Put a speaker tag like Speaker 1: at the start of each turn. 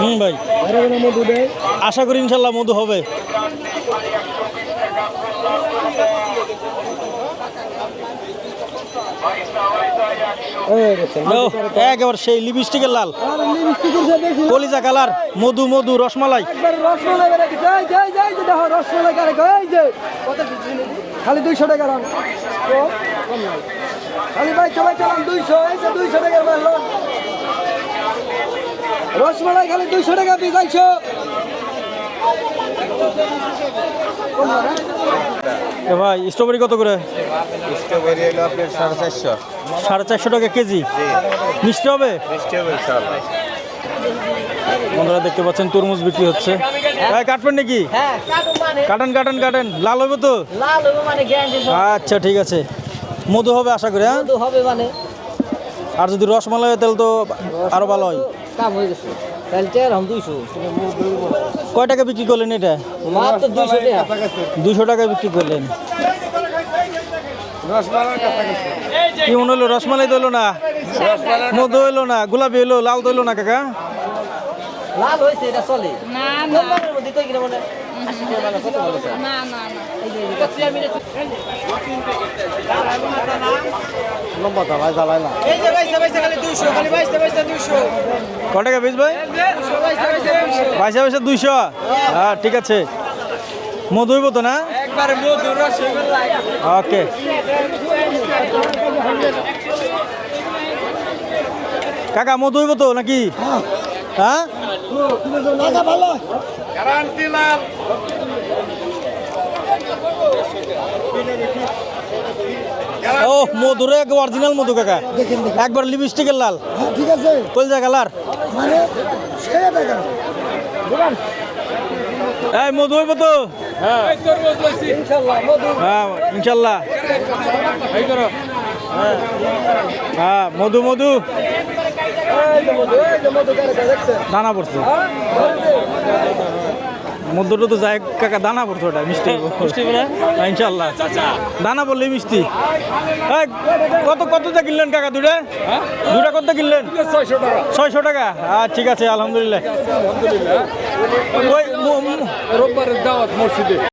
Speaker 1: হুম, ভাই।
Speaker 2: মধু দেয়
Speaker 1: আশা করি ইনশাল্লাহ মধু হবে। সেই লিপস্টিকের লাল। কালার, মধু মধু
Speaker 2: খালি দুইশো টাকা ভাই দুইশো লোন। রসমালাই খালি দুইশো টাকা পিস আইছো
Speaker 1: এ ভাই স্ট্রবেরি কত করে?
Speaker 3: স্ট্রবেরি হলো আপনার সাড়ে চারশো।
Speaker 1: সাড়ে চারশো টাকা কেজি? মিষ্টি হবে?
Speaker 3: মিষ্টি হবে
Speaker 1: বন্ধুরা দেখতে পাচ্ছেন তরমুজ বিক্রি হচ্ছে। হ্যাঁ কাটবেন নাকি?
Speaker 4: হ্যাঁ কাটুন মানে।
Speaker 1: কাটেন কাটেন লাল হবে তো?
Speaker 4: লাল হবে মানে গ্যারান্টি
Speaker 1: আচ্ছা ঠিক আছে। মধু হবে আশা করি হ্যাঁ?
Speaker 4: মানে।
Speaker 1: আর যদি রসমালাই হয় তাহলে তো আরও ভালো হয়।
Speaker 4: কাম হয়ে গেছে। তাহলে দুইশো
Speaker 1: কয় টাকা বিক্রি করলেন এটা
Speaker 4: মাত্র দুইশো টাকা
Speaker 1: দুশো টাকা বিক্রি করলেন কি মনে হলো রসমালাই তো না মধু হইল না গোলাপি হইল লাল তো না কাকা?
Speaker 4: লাল হয়েছে এটা চলে।
Speaker 5: না না।
Speaker 4: মধ্যে তো কত বলেছে
Speaker 5: না
Speaker 2: লম্বা
Speaker 4: দুইশো
Speaker 1: ক টাকা ভাই?
Speaker 4: দুইশো
Speaker 1: হ্যাঁ। ঠিক আছে। মধু হইব তো না? ওকে। কাকা মধু হইব তো নাকি? হ্যাঁ
Speaker 2: টাকা ভালো
Speaker 1: ও মধু রে অরিজিনাল মধু, কাকা। একবার লিপস্টিকের লাল।
Speaker 2: ঠিক আছে
Speaker 1: কলজা কালার? এই, মধু হইব তো? হ্যাঁ ইনশাল্লাহ। হ্যাঁ। মধু মধু। দানা পড়ছে। মধ্যটা তো যায় কাকা দানা পড়ছে ওটা মিষ্টি। মিষ্টি বলে? ইনশাল্লাহ দানা বললে মিষ্টি। কত কত কতটা কিনলেন কাকা দুটা দুটা কত কিনলেন?
Speaker 6: ছয়শো টাকা।
Speaker 1: ছয়শো টাকা? আর ঠিক আছে আলহামদুলিল্লাহ।
Speaker 6: রোববারের দাওয়াত মসজিদে।